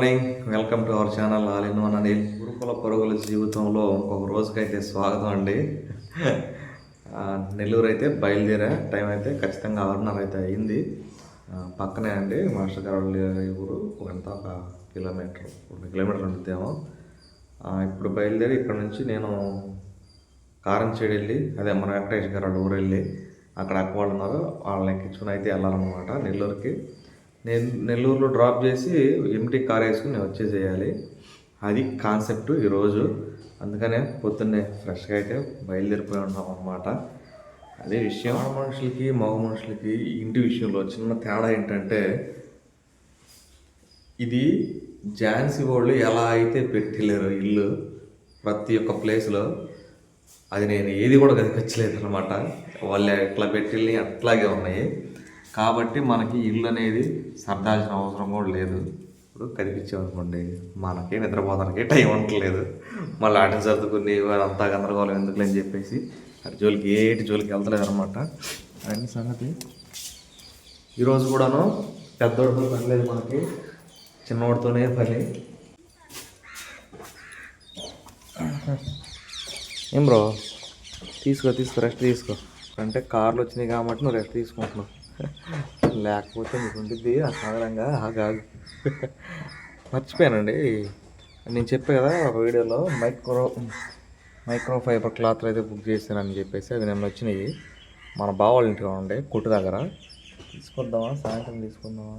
Morning welcome to our channel all in one Anil గురుకుల పరుగుల జీవితంలో ఇంకొక రోజుకైతే స్వాగతం అండి. నెల్లూరు అయితే బయలుదేరా. టైం అయితే ఖచ్చితంగా ఆరున్నర అయితే అయింది. పక్కనే అండి మాస్టర్ గారు ఊరు. ఎంత ఒక కిలోమీటర్ రెండు కిలోమీటర్లు ఉంటుందేమో ఇప్పుడు బయలుదేరి ఇక్కడ నుంచి నేను కారంచేడు వెళ్ళి అదే మన వెంకటేష్ గారు వాళ్ళ ఊరు వెళ్ళి అక్కడ అక్క వాళ్ళు ఉన్నారు. వాళ్ళని ఎక్కించుకుని అయితే వెళ్ళాలన్నమాట నెల్లూరుకి. నెల్లూరులో డ్రాప్ చేసి ఎంటీ కార్ వేసుకుని నేను వచ్చేసేయాలి. అది కాన్సెప్ట్ ఈరోజు. అందుకనే పొద్దున్నే ఫ్రెష్గా అయితే బయలుదేరిపోయి ఉన్నాం అనమాట అదే విషయం. ఆడ మనుషులకి మగ మనుషులకి ఇంటి విషయంలో చిన్న తేడా ఏంటంటే ఇది ఝాన్సీ వాళ్ళు ఎలా అయితే పెట్టలేరు ఇల్లు ప్రతి ఒక్క ప్లేస్లో అది నేను ఏది కూడా కనిపించలేదు అనమాట వాళ్ళు ఎట్లా పెట్టిల్ని అట్లాగే ఉన్నాయి. కాబట్టి మనకి ఇల్లు అనేది సర్దాల్సిన అవసరం కూడా లేదు. ఇప్పుడు కనిపించామనుకోండి మనకి నిద్రపోతానికి టైం ఉండట్లేదు. మళ్ళీ ఆటలు సర్దుకుని అంతా గందరగోళం ఎందుకులే అని చెప్పేసి అటు జోలికి ఏటి జోలికి వెళ్తలేదు అనమాట అన్ని సంగతి ఈరోజు కూడాను పెద్దోడితో పని లేదు మనకి చిన్నోడితోనే పని. ఏం బ్రో? తీసుకో తీసుకో రెస్ట్ తీసుకో. అంటే కార్లు వచ్చినాయి కాబట్టి నువ్వు రెస్ట్ తీసుకుంటున్నావు. లేకపోతే మీకు ఉంటుంది అసాధారణంగా ఆగాగు మర్చిపోయానండి. నేను చెప్పే కదా ఒక వీడియోలో మైక్రో మైక్రో ఫైబర్ క్లాత్లు అయితే బుక్ చేశానని చెప్పేసి అవి నిన్న వచ్చినాయి. మన బావాళ్ళ ఇంటిగా ఉండే కొట్టు దగ్గర. తీసుకొద్దామా? సాయంత్రం తీసుకుందామా?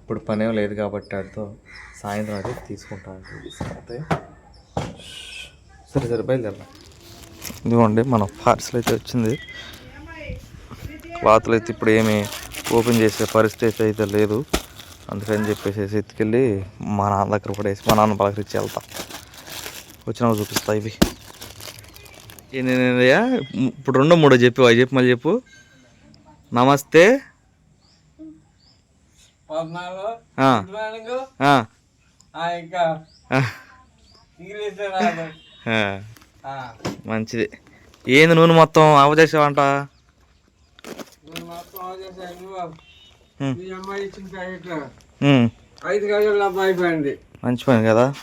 ఇప్పుడు పనేం లేదు కాబట్టి వాటితో సాయంత్రం అయితే తీసుకుంటాను తీసుకుంటే సరే సరే బయలుదేరా ఇదిగోండి మన పార్సల్ అయితే వచ్చింది. క్లాత్లు అయితే ఇప్పుడు ఏమి ఓపెన్ చేసే పరిస్థితి అయితే లేదు. అందుకని చెప్పేసి ఎత్తుకెళ్ళి మా నాన్న దగ్గర పడేసి మా నాన్న పలకరించి వెళ్తా. వచ్చినాక చూపిస్తా ఇవి. ఏంటయ్యా ఇప్పుడు రెండో మూడో చెప్పు అవి చెప్పు మళ్ళీ చెప్పు. నమస్తే. మంచిది. ఏంది నూనె మొత్తం అవచేసావంట నువ్వు మొత్తం వచ్చేసాయి నువ్వు ఉమ్, మీ అమ్మాయి ఇచ్చిన ప్యాకెట్ ఉమ్, ఐదు గజల అయిపోయింది మంచి పని కదా?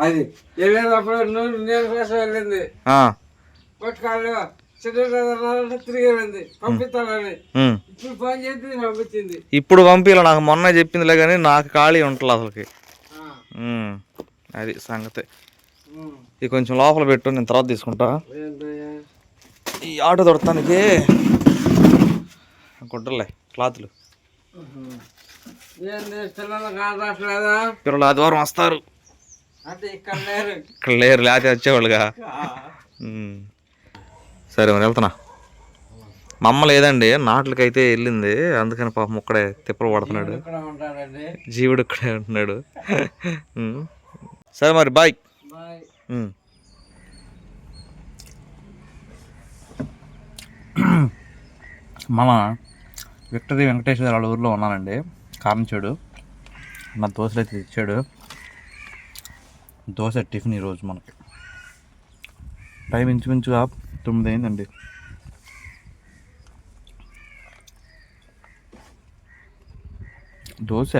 అది వెళ్ళేటప్పుడు నువ్వు నేను కోసం వెళ్ళింది. పట్టుకాళ్ళు. ఇప్పుడు ఫోన్ చేసి పంపించింది. ఇప్పుడు పంపిలా నాకు మొన్న చెప్పిందిలే కానీ నాకు ఖాళీ ఉంటుంది అసలుకి. అది సంగతి. ఇది కొంచెం లోపల పెట్టు నేను తర్వాత తీసుకుంటా? ఈ ఆటో దొరకటానికి గుడ్డలే క్లాతులు. పిల్లలు ఆదివారం వస్తారు. ఇక్కడ లేరు. ఇక్కడ లేకపోతే వచ్చేవాళ్ళుగా. సరే మరి వెళ్తున్నా. మా అమ్మ లేదండి నాట్లకైతే వెళ్ళింది. అందుకని పాపం ఒక్కడే తిప్పలు పడుతున్నాడు. ఇక్కడ జీవుడు ఇక్కడే ఉంటున్నాడు. సరే మరి బాయ్. బాయ్. మన విక్టరీ వెంకటేశ్వర వాళ్ళ ఊర్లో ఉన్నానండి. కారంచేడు నా దోశలు అయితే ఇచ్చాడు దోశ టిఫిన్ ఈరోజు మనకి. టైం ఇంచుమించుగా తొమ్మిది అయిందండి. దోశ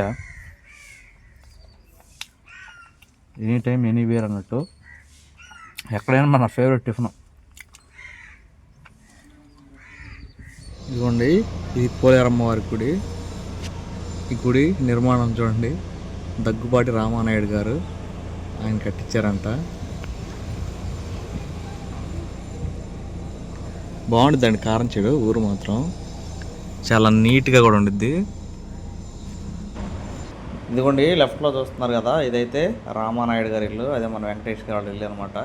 ఎనీ టైం ఎనీవేర్ అన్నట్టు ఎక్కడైనా మన ఫేవరెట్ టిఫిన్. ఇదిగోండి ఇది పోలేరమ్మ వారి గుడి. ఈ గుడి నిర్మాణం చూడండి. దగ్గుబాటి రామానాయుడు గారు ఆయన కట్టించారంట. బాగుంటుందండి కారం చెడు ఊరు మాత్రం. చాలా నీట్గా కూడా ఉండిద్ది. ఇదిగోండి లెఫ్ట్లో చూస్తున్నారు కదా ఇదైతే రామానాయుడు గారి ఇల్లు అదే మన వెంకటేష్ గారి వాళ్ళ ఇల్లు అనమాట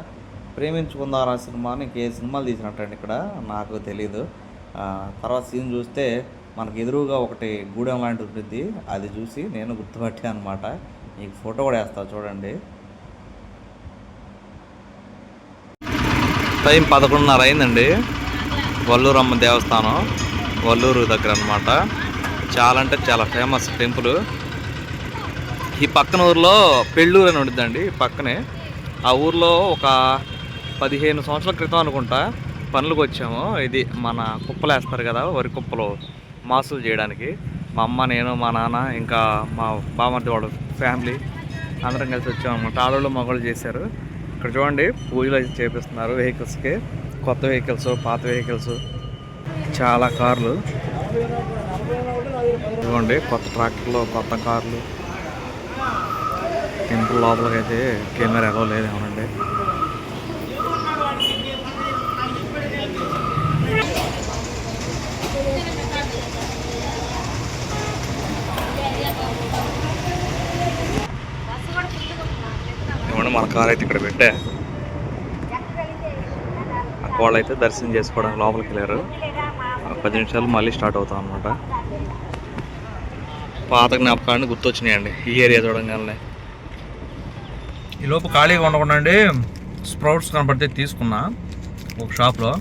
ప్రేమించుకుందారా సినిమాని ఇంకే సినిమాలు తీసినట్టండి ఇక్కడ నాకు తెలీదు. తర్వాత సీన్ చూస్తే మనకు ఎదురుగా ఒకటి గూడెం లాంటిది ఉంటుంది అది చూసి నేను గుర్తుపట్టాను అనమాట మీకు ఫోటో కూడా వేస్తా చూడండి. టైం పదకొండున్నర అయిందండి. వల్లూరమ్మ దేవస్థానం వల్లూరు దగ్గర అనమాట చాలా అంటే చాలా ఫేమస్ టెంపుల్. ఈ పక్కన ఊర్లో పెళ్ళూరు అని ఉంటుందండి పక్కనే. ఆ ఊర్లో ఒక పదిహేను సంవత్సరాల క్రితం అనుకుంటా. పనులకు వచ్చాము ఇది మన కుప్పలు వేస్తారు కదా వరి కుప్పలు మాసులు చేయడానికి. మా అమ్మ నేను మా నాన్న ఇంకా మా బామర్ది వాళ్ళ ఫ్యామిలీ అందరం కలిసి వచ్చాము అనమాట ఆడవాళ్ళు మగవాళ్ళు చేశారు. ఇక్కడ చూడండి పూజలు అయితే చేపిస్తున్నారు వెహికల్స్కి. కొత్త వెహికల్స్ పాత వెహికల్స్ చాలా కార్లు. చూడండి కొత్త ట్రాక్టర్లు కొత్త కార్లు. టెంపుల్ లోపలికి అయితే కెమెరా ఎలా లేదేమోనండి. మన కార్ అయితే ఇక్కడ పెట్టే. వాళ్ళు అయితే దర్శనం చేసుకోవడానికి లోపలికి వెళ్ళారు. పది నిమిషాలు మళ్ళీ స్టార్ట్ అవుతాం అనమాట పాత జ్ఞాపకాన్ని గుర్తొచ్చినాయండి ఈ ఏరియా చూడంగానే. ఈ లోపు ఖాళీగా ఉండకుండా అండి స్ప్రౌట్స్ కనపడితే తీసుకున్నా ఒక షాప్లో.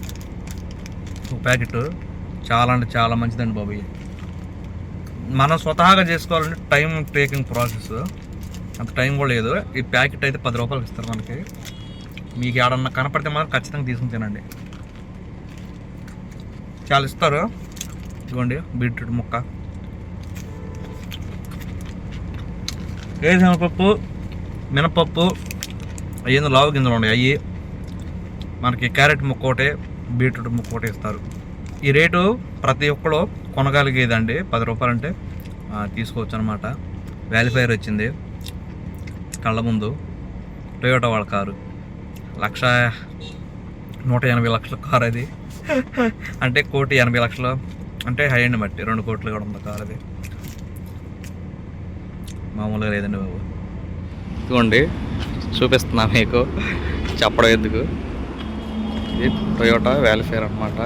ఒక ప్యాకెట్. చాలా అంటే చాలా మంచిదండి బాబు మనం స్వతహాగా చేసుకోవాలంటే టైం టేకింగ్ ప్రాసెస్. అంత టైం కూడా లేదు. ఈ ప్యాకెట్ అయితే పది రూపాయలకి ఇస్తారు మనకి. మీకు ఏడన్నా కనపడితే మాత్రం ఖచ్చితంగా తీసుకుని తినండి. చాలా ఇస్తారు. ఇదిగోండి బీట్రూట్ ముక్క. వేరుశనగపప్పు మినపప్పు అయ్యింది లావు గింజలు ఉన్నాయి. అవి మనకి క్యారెట్ ముక్క ఒకటి బీట్రూట్ ముక్క ఒకటి ఇస్తారు. ఈ రేటు ప్రతి ఒక్కరు కొనగలిగేదండి. పది రూపాయలు అంటే తీసుకోవచ్చు అనమాట వ్యాలిఫైర్ వచ్చింది. కళ్ళ ముందు టొయోటా వాళ్ళ కారు. లక్ష నూట ఎనభై లక్షల కారు అది. అంటే కోటి ఎనభై లక్షలు అంటే హై అండ్ బట్టి రెండు కోట్లు కూడా ఉంది కారు అది. మామూలుగా లేదండి బాబు. ఇదిగోండి చూపిస్తున్నా మీకు. చెప్పడం ఎందుకు? ఇది టొయోటా వ్యాలిఫేర్ అనమాట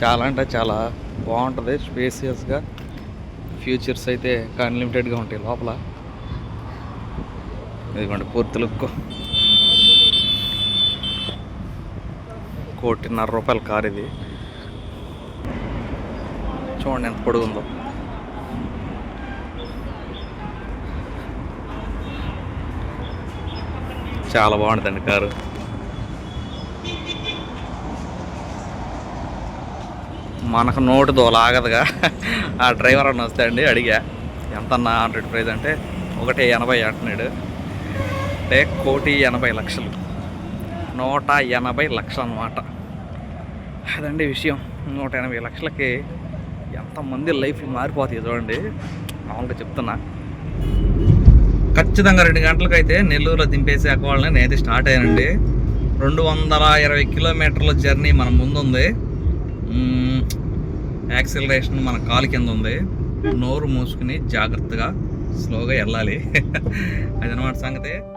చాలా అంటే చాలా బాగుంటుంది స్పేసియస్గా ఫ్యూచర్స్ అయితే అన్లిమిటెడ్గా ఉంటాయి లోపల. ఇదిగోండి పూర్తి లుక్. కోటిన్నర రూపాయల కార్ ఇది. చూడండి ఎంత పొడుగుందో చాలా బాగుంటుందండి కారు. మనకు నోటు దోలాగదుగా ఆ డ్రైవర్ అని వస్తే అండి అడిగా ఎంత అన్న హండ్రెడ్ ప్రైజ్ అంటే ఒకటి ఎనభై అంటున్నాడు. అంటే కోటి ఎనభై లక్షలు. నూట ఎనభై లక్షలు అనమాట అదండి విషయం. నూట ఎనభై లక్షలకి ఎంతమంది లైఫ్ మారిపోతాయి చూడండి. మామూలుగా చెప్తున్నా. ఖచ్చితంగా రెండు గంటలకైతే నెల్లూరులో దింపేసి వాళ్ళని నేనైతే స్టార్ట్ అయ్యానండి. రెండు వందల ఇరవై కిలోమీటర్ల జర్నీ మన ముందుంది. యాక్సిలరేషన్ మన కాలు కింద ఉంది నోరు మూసుకుని జాగ్రత్తగా స్లోగా వెళ్ళాలి. అదనమాట సంగతి.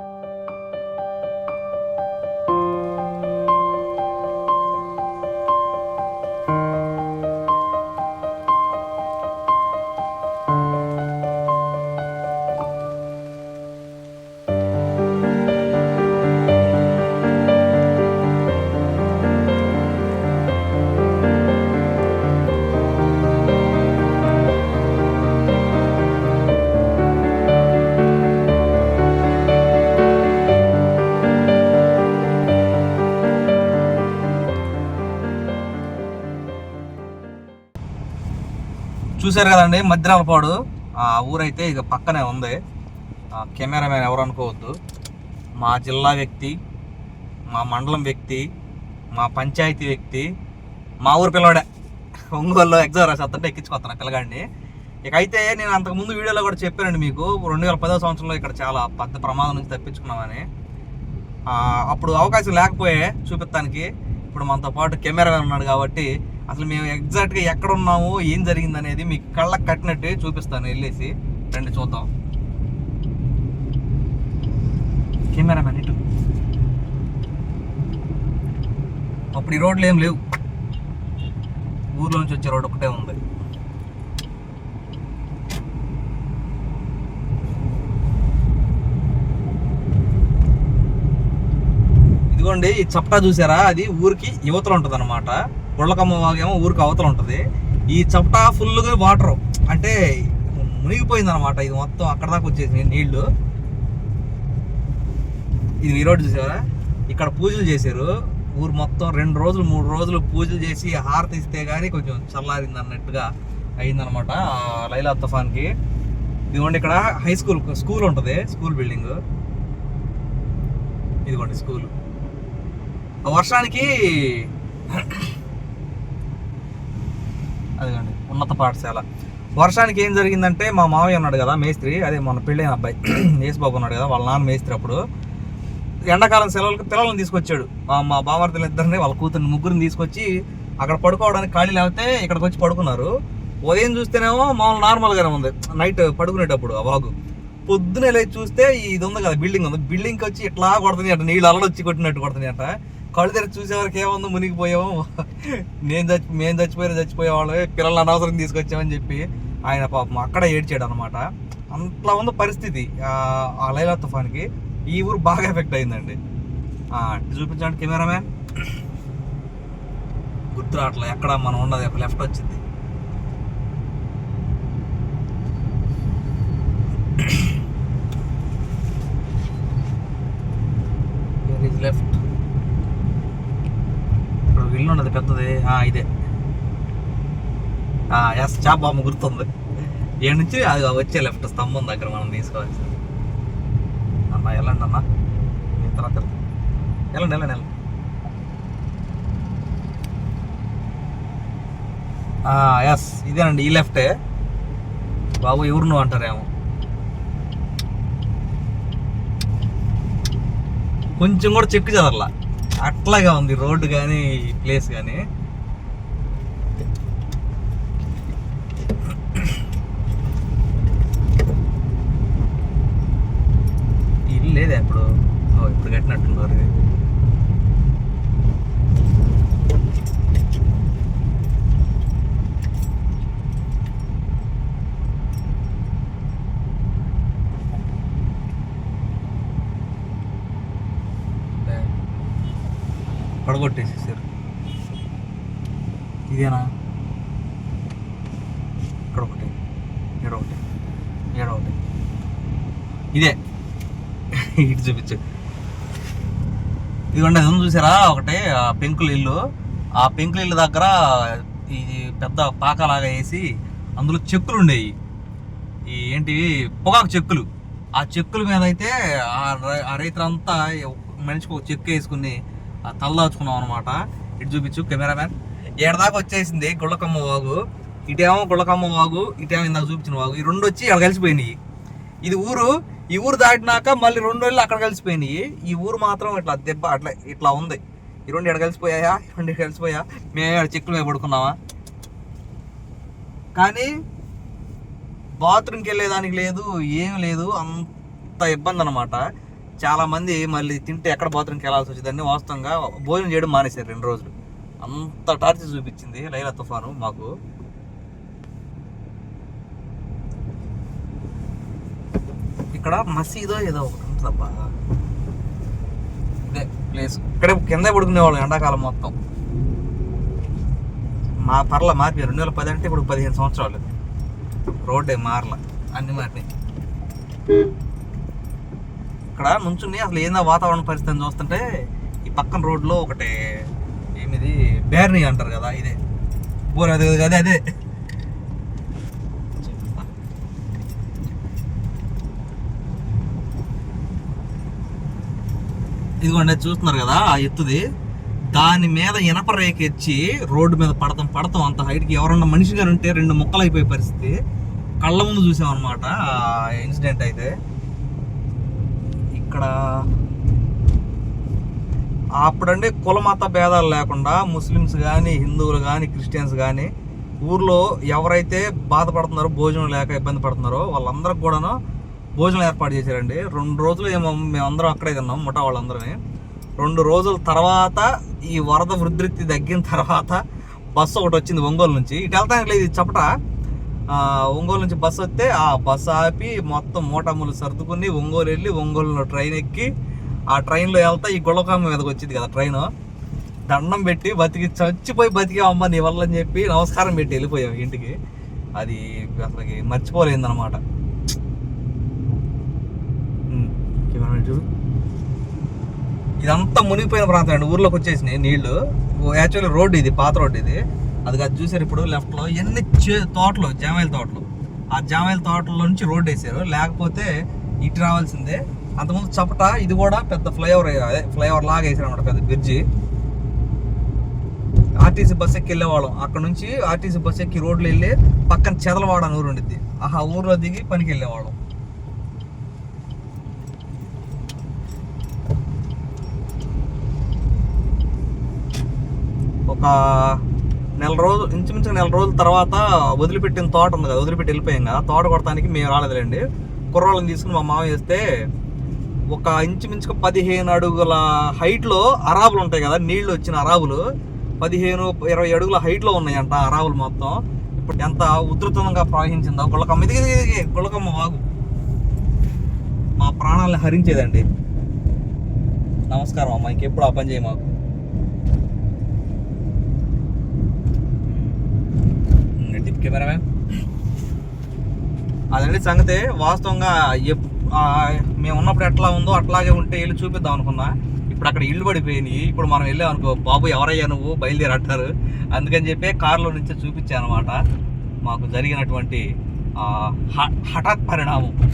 చూశారు కదండి మధ్యరాలపాడు ఆ ఊరైతే ఇక పక్కనే ఉంది. కెమెరామెన్ ఎవరు అనుకోవద్దు. మా జిల్లా వ్యక్తి మా మండలం వ్యక్తి మా పంచాయతీ వ్యక్తి మా ఊరు పిల్లవాడే. ఒంగోలులో ఎగ్జామ్ రాసి అత్తంటే ఎక్కించుకొస్తాను పిల్లగాడిని ఇక అయితే నేను అంతకుముందు వీడియోలో కూడా చెప్పానండి మీకు రెండు వేల పదో సంవత్సరంలో ఇక్కడ చాలా పెద్ద ప్రమాదం నుంచి తప్పించుకున్నామని. అప్పుడు అవకాశం లేకపోయే చూపిస్తానికి. ఇప్పుడు మనతో పాటు కెమెరా ఉన్నాడు కాబట్టి అసలు మేము ఎగ్జాక్ట్గా ఎక్కడ ఉన్నాము ఏం జరిగింది అనేది మీకు కళ్ళకు కట్టినట్టు చూపిస్తాను వెళ్ళేసి. రండి చూద్దాం. కెమెరా మ్యాన్ ఇటు. అప్పుడు ఈ రోడ్లు ఏం లేవు. ఊర్లోంచి వచ్చే రోడ్ ఒకటే ఉంది. ఇదిగోండి ఈ చప్టా చూసారా? అది ఊరికి యువతలు ఉంటుంది అనమాట గుళ్ళకమ్మ వాగేమో ఊరికి అవతల ఉంటుంది. ఈ చప్టా ఫుల్గా వాటర్. అంటే మునిగిపోయింది అనమాట ఇది మొత్తం అక్కడ దాకా వచ్చేసి నీళ్ళు. ఇది ఈరోజు చూసారా? ఇక్కడ పూజలు చేశారు. ఊరు మొత్తం రెండు రోజులు మూడు రోజులు పూజలు చేసి హారతి ఇస్తే కానీ కొంచెం చల్లారింది అన్నట్టుగా అయిందనమాట లైలా తుఫాన్కి. ఇదిగోండి ఇక్కడ హై స్కూల్ స్కూల్ ఉంటుంది. School building. ఇదిగోండి స్కూల్. ఆ వర్షానికి అదిగండి ఉన్నత పాఠశాల. వర్షానికి ఏం జరిగిందంటే మా మావయ్య ఉన్నాడు కదా మేస్త్రి అదే మన పెళ్ళైన అబ్బాయి. యేసుబాబు ఉన్నాడు కదా వాళ్ళ నాన్న మేస్త్రి అప్పుడు. ఎండాకాలం సెలవులకు పిల్లలను తీసుకొచ్చాడు. మా బావార్తలు ఇద్దరిని వాళ్ళ కూతురు ముగ్గురిని తీసుకొచ్చి అక్కడ పడుకోవడానికి ఖాళీ లేకపోతే ఇక్కడికి వచ్చి పడుకున్నారు. ఉదయం చూస్తేనేమో మామూలు నార్మల్గానే ఉంది. నైట్ పడుకునేటప్పుడు ఆ వాగు. పొద్దునే లేచి చూస్తే ఇది ఉంది కదా బిల్డింగ్ ఉంది. బిల్డింగ్కి వచ్చి ఇట్లా కొడుతుంది అంట నీళ్ళు అలడొచ్చి కొట్టినట్టు కొడుతుంది అంట కళ్ళు తెరిచి చూసేవారికి ఏముందో? మునిగిపోయాము. నేను చచ్చి మేము చచ్చిపోయినా చచ్చిపోయేవాళ్ళు పిల్లలు అనవసరం తీసుకొచ్చామని చెప్పి ఆయన పాపం అక్కడ ఏడ్చాడు అనమాట అంతలా ఉంది పరిస్థితి. ఆ- ఆ లైలా తుఫాన్కి ఈ ఊరు బాగా ఎఫెక్ట్ అయిందండి. చూపించండి కెమెరామ్యాన్. గుర్తు రావట్లే ఎక్కడ మనం ఉండదు లెఫ్ట్ వచ్చింది లెఫ్ట్ ఇక్కడ ఒక ఇల్లు ఉన్నది పెద్దది ఆ, ఇదే ఎస్ చాప్ బొమ్మ గుర్తుంది ఏ నుంచి అది వచ్చే లెఫ్ట్ స్తంభం దగ్గర మనం తీసుకోవాల్సింది అన్న వెళ్ళండి అన్న మీ తర్వాత వెళ్ళండి వెళ్ళండి వెళ్ళండి ఎస్ ఇదేనండి ఈ లెఫ్టే బాబు ఎవరు నువ్వు అంటారేమో కొంచెం కూడా చెక్కు చదరలా అట్లాగా ఉంది రోడ్డు కానీ ప్లేస్ కానీ ఇల్లు లేదా ఇప్పుడు ఓ, ఇప్పుడు కట్టినట్టున్నారు ఇది లే. పడగొట్టేసేసారు. ఇదేనా? ఇక్కడ ఒకటి ఇక్కడ ఒకటి ఇక్కడ ఒకటి. ఇదే. ఇటు చూపించు. ఇదిగోండి అది చూసారా? ఒకటి ఆ పెంకుల ఇల్లు. ఆ పెంకుల ఇల్లు దగ్గర ఈ పెద్ద పాకలాగా వేసి అందులో చెక్కులు ఉండేవి. ఈ ఏంటివి పొగాకు చెక్కులు. ఆ చెక్కుల మీద అయితే ఆ ఆ రైతులంతా మనిషికి ఒక చెక్కు వేసుకుని తలదాచుకున్నాం అనమాట ఇటు చూపించు కెమెరామ్యాన్. ఏడదాకా వచ్చేసింది గుళ్ళకమ్మ వాగు. ఇటేమో గుళ్ళకమ్మ వాగు ఇటేమో ఇందాక చూపించిన వాగు. ఈ రెండు వచ్చి ఇక్కడ కలిసిపోయినాయి. ఇది ఊరు ఈ ఊరు దాటినాక మళ్ళీ రెండు రోజులు అక్కడ కలిసిపోయినాయి. ఈ ఊరు మాత్రం ఇట్లా దెబ్బ అట్లా ఇట్లా ఉంది. ఈ రెండు ఇక్కడ కలిసిపోయాయా? ఈ రెండు ఇక్కడ కలిసిపోయా? మేమే ఆడ మీద పడుకున్నామా? కానీ బాత్రూమ్కి వెళ్ళేదానికి లేదు ఏం లేదు. అంత ఇబ్బంది అనమాట చాలా మంది మళ్ళీ తింటే ఎక్కడ బాత్రూమ్కి వెళ్ళాల్సి వచ్చిందని వాస్తవంగా భోజనం చేయడం మానేశారు రెండు రోజులు. అంత టార్చర్ చూపించింది లైలా తుఫాను మాకు. ఇక్కడ మసీదో ఏదో ఒకటి ఉంటుందబ్బా. ఇదే ప్లేస్ ఇక్కడే కింద పడుకునేవాళ్ళం ఎండాకాలం మొత్తం. మా పర్ల మారి రెండు వేల పది అంటే ఇప్పుడు పదిహేను సంవత్సరాలు. రోడ్డే మారల. అన్ని మారినాయి. ఇక్కడ నుంచుని అసలు ఏందో వాతావరణ పరిస్థితిని చూస్తుంటే ఈ పక్కన రోడ్లో ఒకటి ఏమిది? బేర్ని అంటారు కదా ఇదే. బోర్ అదే అదే అదే ఇదిగోండి అది చూస్తున్నారు కదా ఆ ఎత్తుది. దాని మీద ఇనప రేఖ ఎచ్చి రోడ్డు మీద పడతాం పడతాం. అంత హైట్కి ఎవరన్నా మనిషి గారు ఉంటే రెండు ముక్కలు అయిపోయే పరిస్థితి. కళ్ళ ముందు చూసామన్నమాట ఇన్సిడెంట్ అయితే. ఇక్కడ అప్పుడంటే కులమత భేదాలు లేకుండా ముస్లిమ్స్ కానీ హిందువులు కానీ క్రిస్టియన్స్ కానీ ఊర్లో ఎవరైతే బాధపడుతున్నారో భోజనం లేక ఇబ్బంది పడుతున్నారో వాళ్ళందరికి కూడాను భోజనం ఏర్పాటు చేశారండి. రెండు రోజులు ఏమో మేమందరం అక్కడే తిన్నాం ముఠా వాళ్ళందరినీ. రెండు రోజుల తర్వాత ఈ వరద వృద్ధి తగ్గిన తర్వాత బస్సు ఒకటి వచ్చింది ఒంగోలు నుంచి. ఇటు వెళ్తానికి లేదు ఇది ఒంగోలు నుంచి బస్సు వస్తే ఆ బస్సు ఆపి మొత్తం మూటములు సర్దుకుని ఒంగోలు వెళ్ళి ఒంగోలులో ట్రైన్ ఎక్కి ఆ ట్రైన్లో వెళ్తా ఈ గుళ్ళకామ మీదకి వచ్చింది కదా ట్రైన్ దండం పెట్టి బతికి చచ్చిపోయి బతికామమ్మ నీ వల్ల అని చెప్పి నమస్కారం పెట్టి వెళ్ళిపోయాం ఇంటికి. అది అసలుకి మర్చిపోలేదన్నమాట. చూడు. ఇదంతా మునిగిపోయిన ప్రాంతం అండి. ఊర్లోకి వచ్చేసినాయి నీళ్ళు. యాక్చువల్లీ రోడ్డు ఇది పాత రోడ్డు ఇది. అది కాదు చూసారు ఇప్పుడు లెఫ్ట్లో ఎన్ని తోటలు జామాయిల తోటలు. ఆ జామాయిల తోటల నుంచి రోడ్ వేసారు. లేకపోతే ఇటు రావాల్సిందే. అంతకుముందు చపట ఇది కూడా పెద్ద ఫ్లైఓవర్ అదే ఫ్లైఓవర్ లాగా వేసారు అనమాట పెద్ద బ్రిడ్జి. ఆర్టీసీ బస్ ఎక్కి వెళ్ళేవాళ్ళం. అక్కడ నుంచి ఆర్టీసీ బస్ ఎక్కి రోడ్లు వెళ్ళి పక్కన చెదలవాడ అని ఊరు ఉండిద్ది. ఆహా ఊర్లో దిగి పనికి వెళ్ళేవాళ్ళం. ఒక నెల రోజు ఇంచుమించు నెల రోజుల తర్వాత వదిలిపెట్టిన తోట ఉంది కదా వదిలిపెట్టి వెళ్ళిపోయాం కదా తోట కొట్టడానికి మేము రాలేదులేండి. కుర్రోళ్ళని తీసుకుని మా మామ వేస్తే ఒక ఇంచుమించుకు పదిహేను అడుగుల హైట్లో అరాబులు ఉంటాయి కదా నీళ్ళు వచ్చిన అరాబులు. పదిహేను ఇరవై అడుగుల హైట్లో ఉన్నాయంట అరాబులు మొత్తం. ఇప్పుడు ఎంత ఉధృతంగా ప్రవహించిందో. గుళ్ళకమ్మ ఇది గుళ్ళకమ్మ వాగు. మా ప్రాణాలను హరించేదండి. నమస్కారం అమ్మ ఇంకెప్పుడు ఆ పని చేయి మాకు. టిప్ కెమెరామ్యాన్ అదండి సంగతి. వాస్తవంగా ఎప్- మేము ఉన్నప్పుడు ఎట్లా ఉందో అట్లాగే ఉంటే వెళ్ళి చూపిద్దాం అనుకున్నా. ఇప్పుడు అక్కడ ఇల్లు పడిపోయినాయి. ఇప్పుడు మనం వెళ్ళాం అనుకో బాబు ఎవరయ్యా నువ్వు? బయలుదేరి అంటారు. అందుకని చెప్పి కార్లో నుంచి చూపించాను అనమాట మాకు జరిగినటువంటి హ- హఠాత్ పరిణామం.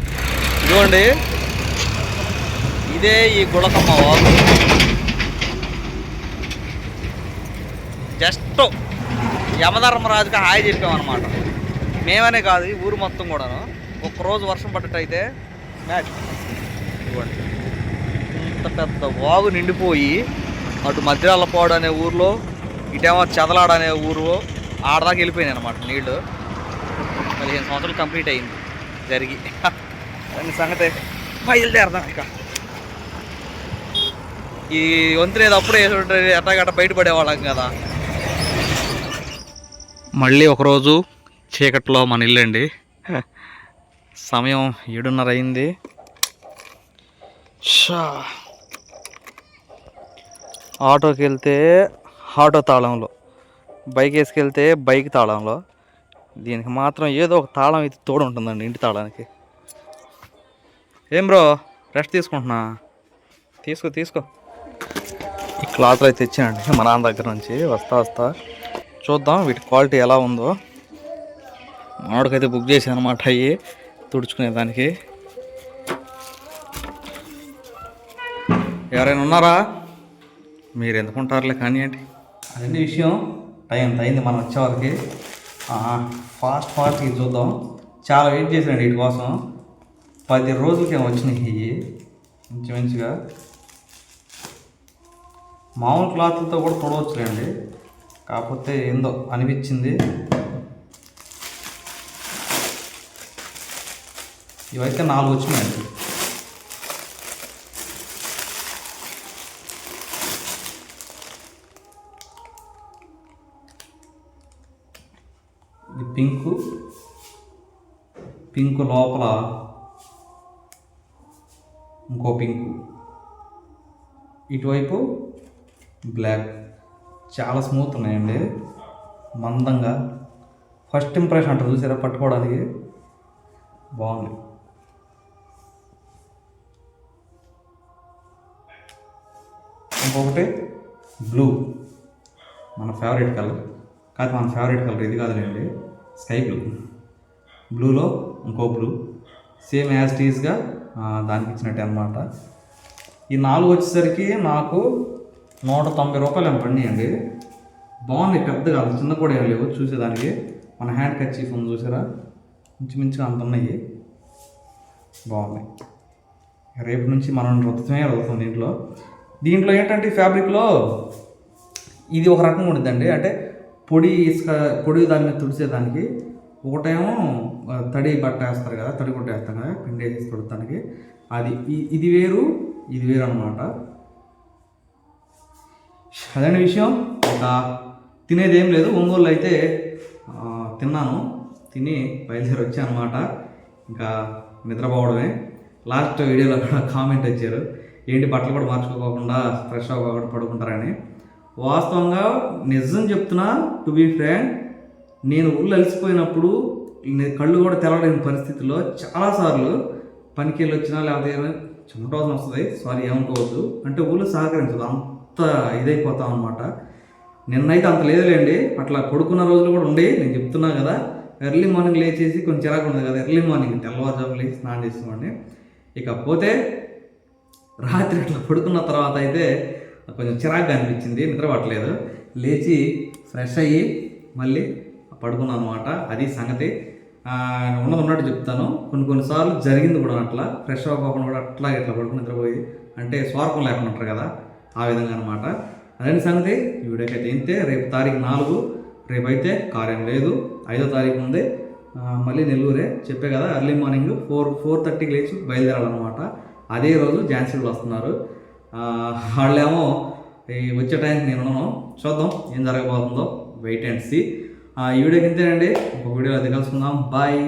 ఇదిగోండి. ఇదే ఈ గుళకమ్మ జస్ట్ యమధర్మరాజుకి హాయ్ చెప్పామన్నమాట. మేమనే కాదు ఈ ఊరు మొత్తం కూడాను. ఒక్కరోజు వర్షం పడ్డట్టయితే మ్యాచ్. ఇవ్వండి ఇంత పెద్ద వాగు నిండిపోయి అటు మధ్యరాలపాడు అనే ఊర్లో ఇటేమో చెదలాడ అనే ఊరు ఆడదాకా వెళ్ళిపోయినాయి అనమాట నీళ్ళు పదిహేను సంవత్సరాలు కంప్లీట్ అయింది. జరిగి. దాని సంగతి బయలుదేరదాం ఇక. ఈ వంతులు అప్పుడే వేసి ఉంటే ఎట్టగట్ట బయటపడేవాళ్ళం కదా. మళ్ళీ ఒకరోజు చీకట్లో మన ఇల్లు అండి సమయం ఏడున్నర అయింది షా. ఆటోకి వెళ్తే ఆటో తాళంలో బైక్ వేసుకెళ్తే బైక్ తాళంలో. దీనికి మాత్రం ఏదో ఒక తాళం అయితే తోడు ఉంటుందండి ఇంటి తాళానికి. ఏం బ్రో రెస్ట్ తీసుకుంటున్నా? తీసుకో తీసుకో. ఈ క్లాత్లు అయితే తెచ్చానండి మా నాన్న దగ్గర నుంచి వస్తా వస్తా. చూద్దాం వీటి క్వాలిటీ ఎలా ఉందో. మామిడికైతే బుక్ చేశాను అనమాట అవి తుడుచుకునే దానికి ఎవరైనా ఉన్నారా? మీరు ఎందుకుంటారులే కానివ్వండి అదే విషయం టైం అయింది మనం వచ్చేవారికి ఫాస్ట్ ఫాస్ట్గా చూద్దాం. చాలా వెయిట్ చేశాను వీటి కోసం. పది రోజులకి వచ్చినాయి. ఇవి మంచి మంచిగా మామూలు క్లాత్లతో కూడా తొడవచ్చులేండి. కాకపోతే ఏందో అనిపించింది. ఇవైతే నాలుగు వచ్చినాయండి. ఇది పింకు. పింక్ లోపల ఇంకో పింకు. ఇటువైపు బ్లాక్. చాలా స్మూత్ ఉన్నాయండి. మందంగా. ఫస్ట్ ఇంప్రెషన్ అంటారు చూసారా? పట్టుకోవడానికి. బాగుంది. ఇంకొకటి బ్లూ మన ఫేవరెట్ కలర్ కాదు మన ఫేవరెట్ కలర్ ఇది కాదులేండి. స్కై బ్లూ బ్లూలో ఇంకో బ్లూ సేమ్ యాజ్ టీజ్గా దానికి ఇచ్చినట్టే అనమాట ఈ నాలుగు వచ్చేసరికి నాకు నూట తొంభై రూపాయలు ఏమో అండి బాగుంది పెద్దగా అంత చిన్న కూడా ఏం లేవు చూసేదానికి. మన హ్యాండ్ కచ్చీఫ్ ఉంది చూసారా? ఇంచుమించుగా అంత ఉన్నాయి. బాగున్నాయి రేపు నుంచి మనం రుతమే రుతుతాం దీంట్లో. దీంట్లో ఏంటంటే ఫ్యాబ్రిక్లో ఇది ఒక రకంగా ఉంటుందండి అంటే పొడి ఇసుక పొడి దాని మీద తుడిచేదానికి ఒకటేమో తడి బట్ట వేస్తారు కదా తడి గుడ్డ వేస్తాం కదా పిండి వేసి తుడతానికి. అది ఇది వేరు ఇది వేరు అనమాట అదే విషయం ఇక తినేది ఏం లేదు. ఒంగోలు అయితే తిన్నాను. తిని బయలుదేరి వచ్చాను అనమాట ఇంకా నిద్రపోవడమే. లాస్ట్ వీడియోలో కూడా కామెంట్ వచ్చారు ఏంటి బట్టలు కూడా మార్చుకోకుండా ఫ్రెష్ అవ్వకుండా పడుకుంటారని. వాస్తవంగా నిజం చెప్తున్నా టు బీ ఫ్రాంక్ నేను ఊళ్ళో అలసిపోయినప్పుడు కళ్ళు కూడా తెరవలేని పరిస్థితిలో చాలాసార్లు పనికి వెళ్ళి వచ్చినా లేకపోతే ఏమైనా వస్తుంది సారీ ఏమనుకోవద్దు. అంటే ఊళ్ళో సహకరించదు. అంత ఇదైపోతాం అనమాట నిన్నైతే అంత లేదులేండి అట్లా పడుకున్న రోజులు కూడా ఉండే నేను చెప్తున్నా కదా. ఎర్లీ మార్నింగ్ లేచేసి కొంచెం చిరాకు ఉండదు కదా ఎర్లీ మార్నింగ్ తెల్లవారుజాము లేచి స్నానం చేస్తామండి ఇకపోతే రాత్రి అట్లా పడుకున్న తర్వాత అయితే కొంచెం చిరాకుగా అనిపించింది నిద్ర పట్టలేదు. లేచి ఫ్రెష్ అయ్యి మళ్ళీ పడుకున్నాను అనమాట అది సంగతి. ఉన్నది ఉన్నట్టు చెప్తాను. కొన్ని కొన్నిసార్లు జరిగింది కూడా అట్లా. ఫ్రెష్ అవ్వకుండా కూడా అట్లా ఇట్లా పడుకుని నిద్రపోయి అంటే స్వార్థం లేకుండా ఉంటారు కదా. ఆ విధంగా అనమాట అదే సంగతి ఈ వీడియోకి అయితే ఇంతే. రేపు తారీఖు నాలుగు రేపు అయితే కార్యం లేదు. ఐదో తారీఖు ఉంది మళ్ళీ నెల్లూరే. చెప్పే కదా ఎర్లీ మార్నింగ్ ఫోర్ ఫోర్ థర్టీకి లేచి బయలుదేరాలన్నమాట. అదే రోజు ఝాన్సీలు వస్తున్నారు. వాళ్ళేమో ఈ వచ్చే టైంకి నేను చూద్దాం ఏం జరగబోతుందో. Wait and see. ఈ వీడియోకి ఇంతేనండి. ఇంకో వీడియో అది కలుసుకుందాం. బాయ్.